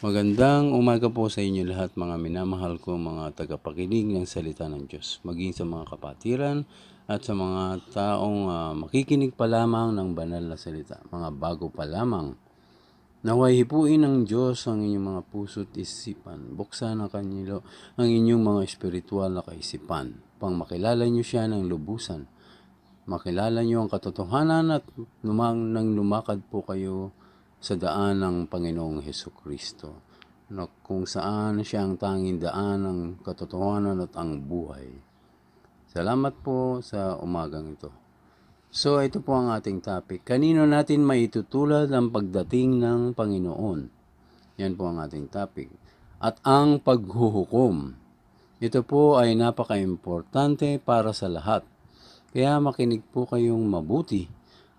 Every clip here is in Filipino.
Magandang umaga po sa inyo lahat mga minamahal ko mga tagapakinig ng salita ng Diyos. Maging sa mga kapatiran at sa mga taong ah, makikinig pa lamang ng banal na salita. Mga bago pa lamang. Naway hipuin ng Diyos ang inyong mga puso't isipan. Buksan ang kanyilo ang inyong mga espiritual na kaisipan. Pang makilala niyo siya ng lubusan. Makilala niyo ang katotohanan at lumang nang lumakad po kayo sa daan ng Panginoong Heso Kristo na kung saan siya ang tanging daan ng katotohanan at ang buhay. Salamat po sa umagang ito. So ito po ang ating topic. Kanino natin maitutulad ang pagdating ng Panginoon? Yan po ang ating topic. At ang paghuhukom. Ito po ay napaka-importante para sa lahat. Kaya makinig po kayong mabuti.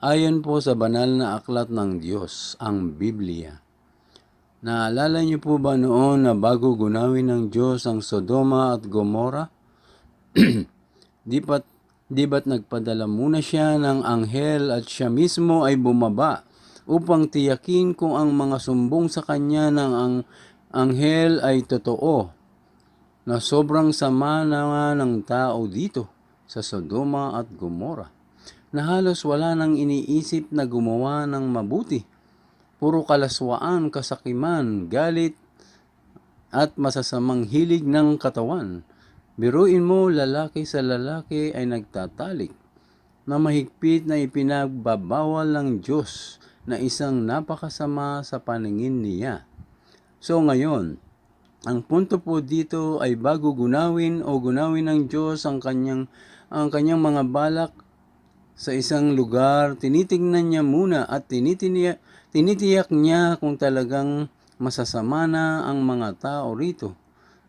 Ayon po sa banal na aklat ng Diyos, ang Biblia. Naalala niyo po ba noon na bago gunawin ng Diyos ang Sodoma at Gomora? Di ba't, di ba't nagpadala muna siya ng anghel at siya mismo ay bumaba upang tiyakin kung ang mga sumbong sa kanya ng ang anghel ay totoo na sobrang sama na nga ng tao dito sa Sodoma at Gomora na halos wala nang iniisip na gumawa ng mabuti. Puro kalaswaan, kasakiman, galit at masasamang hilig ng katawan. Biruin mo, lalaki sa lalaki ay nagtatalik na mahigpit na ipinagbabawal ng Diyos na isang napakasama sa paningin niya. So ngayon, ang punto po dito ay bago gunawin o gunawin ng Diyos ang kanyang ang kanyang mga balak sa isang lugar, tinitingnan niya muna at tinitiyak, tinitiyak niya kung talagang masasama na ang mga tao rito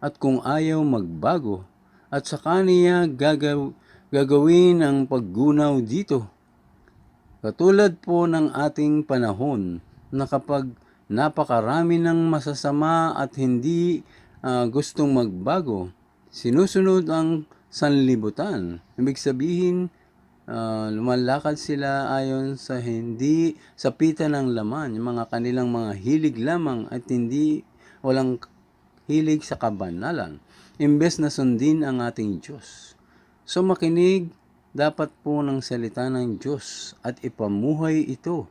at kung ayaw magbago at saka niya gagaw, gagawin ang paggunaw dito. Katulad po ng ating panahon na kapag napakarami ng masasama at hindi ah, gustong magbago, sinusunod ang sanlibutan. Ibig sabihin, ah, lumalakad sila ayon sa hindi sa pita ng laman, yung mga kanilang mga hilig lamang at hindi walang hilig sa kabanalan, imbes na sundin ang ating Diyos. So makinig dapat po ng salita ng Diyos at ipamuhay ito.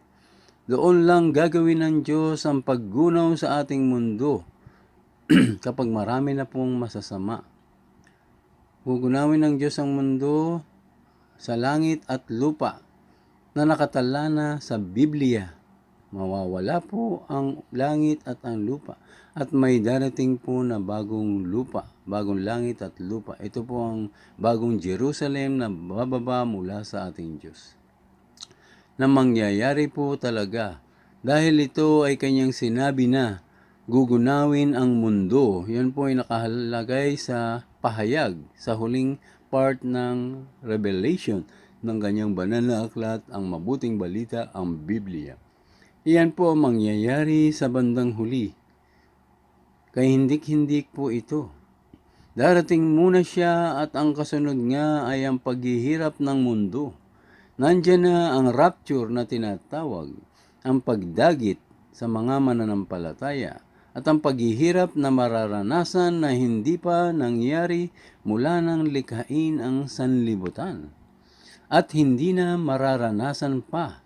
Doon lang gagawin ng Diyos ang paggunaw sa ating mundo kapag marami na pong masasama. Gugunawin ng Diyos ang mundo sa langit at lupa na nakatala na sa Biblia. Mawawala po ang langit at ang lupa at may darating po na bagong lupa, bagong langit at lupa. Ito po ang bagong Jerusalem na bababa mula sa ating Diyos. Na mangyayari po talaga dahil ito ay kanyang sinabi na gugunawin ang mundo. Yan po ay nakahalagay sa pahayag sa huling part ng Revelation ng kanyang banal na aklat, ang mabuting balita, ang Biblia. Iyan po ang mangyayari sa bandang huli. Kay hindik-hindik po ito. Darating muna siya at ang kasunod nga ay ang paghihirap ng mundo. Nandiyan na ang rapture na tinatawag, ang pagdagit sa mga mananampalataya at ang paghihirap na mararanasan na hindi pa nangyari mula nang likhain ang sanlibutan at hindi na mararanasan pa.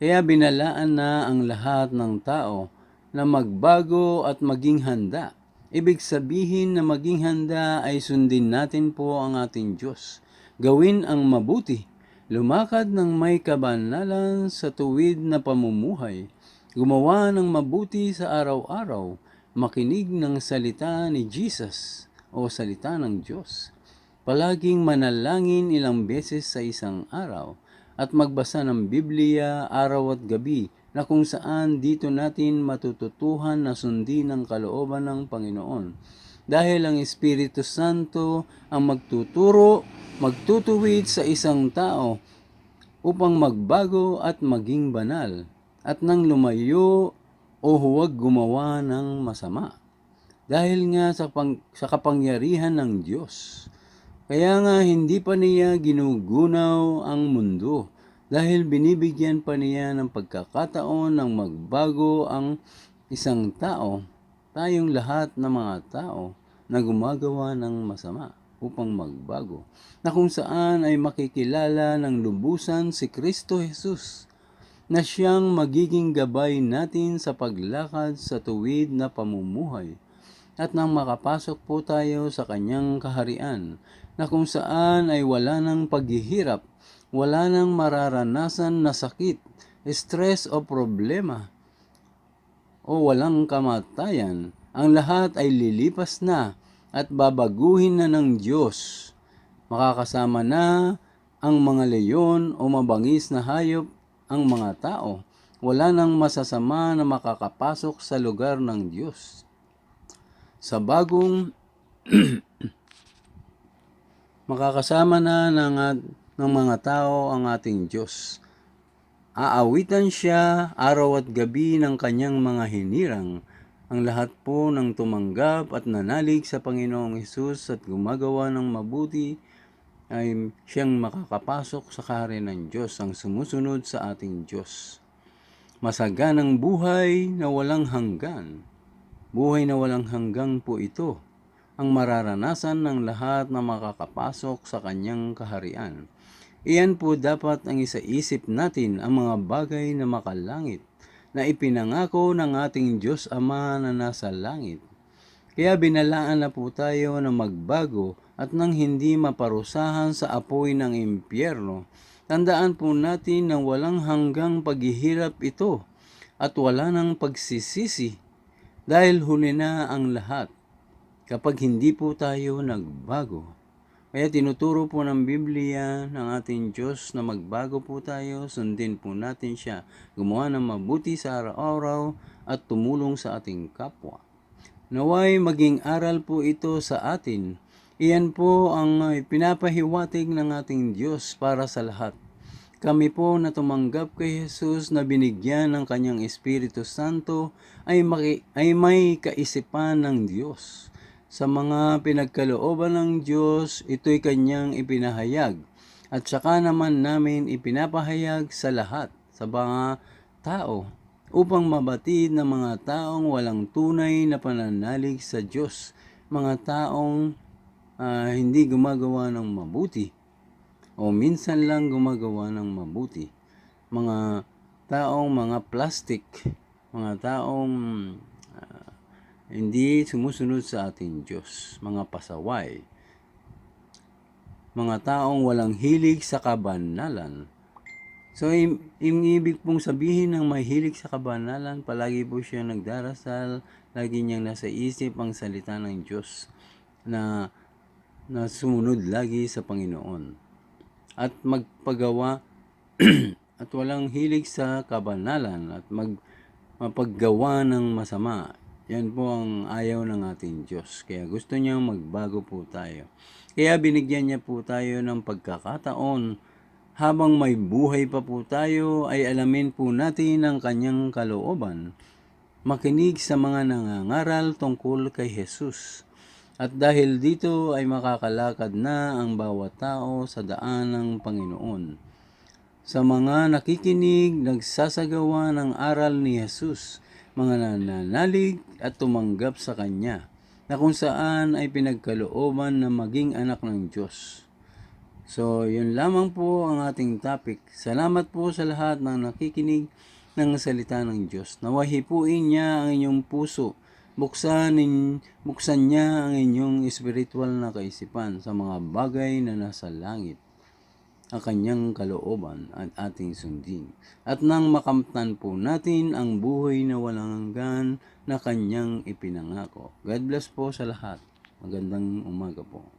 Kaya binalaan na ang lahat ng tao na magbago at maging handa. Ibig sabihin na maging handa ay sundin natin po ang ating Diyos. Gawin ang mabuti. Lumakad ng may kabanalan sa tuwid na pamumuhay. Gumawa ng mabuti sa araw-araw. Makinig ng salita ni Jesus o salita ng Diyos. Palaging manalangin ilang beses sa isang araw at magbasa ng Biblia araw at gabi na kung saan dito natin matututuhan na sundin ang kalooban ng Panginoon. Dahil ang Espiritu Santo ang magtuturo, magtutuwid sa isang tao upang magbago at maging banal at nang lumayo o huwag gumawa ng masama. Dahil nga sa, pang, sa kapangyarihan ng Diyos. Kaya nga hindi pa niya ginugunaw ang mundo dahil binibigyan pa niya ng pagkakataon ng magbago ang isang tao tayong lahat ng mga tao na gumagawa ng masama upang magbago, na kung saan ay makikilala ng lubusan si Kristo Jesus na siyang magiging gabay natin sa paglakad sa tuwid na pamumuhay at nang makapasok po tayo sa kanyang kaharian na kung saan ay wala ng paghihirap, wala ng mararanasan na sakit, stress o problema o walang kamatayan, ang lahat ay lilipas na at babaguhin na ng Diyos. Makakasama na ang mga leyon o mabangis na hayop ang mga tao. Wala nang masasama na makakapasok sa lugar ng Diyos. Sa bagong makakasama na ng, ng mga tao ang ating Diyos. Aawitan siya araw at gabi ng kanyang mga hinirang. Ang lahat po ng tumanggap at nanalig sa Panginoong Hesus at gumagawa ng mabuti ay siyang makakapasok sa kaharian ng Diyos ang sumusunod sa ating Diyos. Masaganang buhay na walang hanggan. Buhay na walang hanggang po ito ang mararanasan ng lahat na makakapasok sa kanyang kaharian. Iyan po dapat ang isaisip natin ang mga bagay na makalangit na ipinangako ng ating Diyos Ama na nasa langit. Kaya binalaan na po tayo na magbago at nang hindi maparusahan sa apoy ng impyerno. Tandaan po natin na walang hanggang paghihirap ito at wala nang pagsisisi dahil huli na ang lahat kapag hindi po tayo nagbago. Kaya tinuturo po ng Biblia ng ating Diyos na magbago po tayo, sundin po natin siya, gumawa ng mabuti sa araw-araw at tumulong sa ating kapwa. Naway maging aral po ito sa atin. Iyan po ang uh, pinapahiwatig ng ating Diyos para sa lahat. Kami po na tumanggap kay Jesus na binigyan ng kanyang Espiritu Santo ay, maki- ay may kaisipan ng Diyos. Sa mga pinagkalooban ng Diyos, ito'y kanyang ipinahayag. At saka naman namin ipinapahayag sa lahat, sa mga tao, upang mabatid ng mga taong walang tunay na pananalig sa Diyos, mga taong ah, hindi gumagawa ng mabuti o minsan lang gumagawa ng mabuti. Mga taong mga plastic, mga taong ah, hindi sumusunod sa ating Diyos, mga pasaway, mga taong walang hilig sa kabanalan. So, im ibig pong sabihin ng may hilig sa kabanalan, palagi po siya nagdarasal, lagi niyang nasa isip ang salita ng Diyos na, na sumunod lagi sa Panginoon. At magpagawa at walang hilig sa kabanalan at mag, mapaggawa ng masama. Yan po ang ayaw ng ating Diyos. Kaya gusto niya magbago po tayo. Kaya binigyan niya po tayo ng pagkakataon habang may buhay pa po tayo ay alamin po natin ang kanyang kalooban. Makinig sa mga nangangaral tungkol kay Jesus. At dahil dito ay makakalakad na ang bawat tao sa daan ng Panginoon. Sa mga nakikinig, nagsasagawa ng aral ni Jesus, mga nananalig at tumanggap sa Kanya, na kung saan ay pinagkalooban na maging anak ng Diyos. So, yun lamang po ang ating topic. Salamat po sa lahat ng nakikinig ng salita ng Diyos. Nawahipuin niya ang inyong puso. Buksan, nin, buksan niya ang inyong espiritual na kaisipan sa mga bagay na nasa langit ang kanyang kalooban at ating sundin. At nang makamtan po natin ang buhay na walang hanggan na kanyang ipinangako. God bless po sa lahat. Magandang umaga po.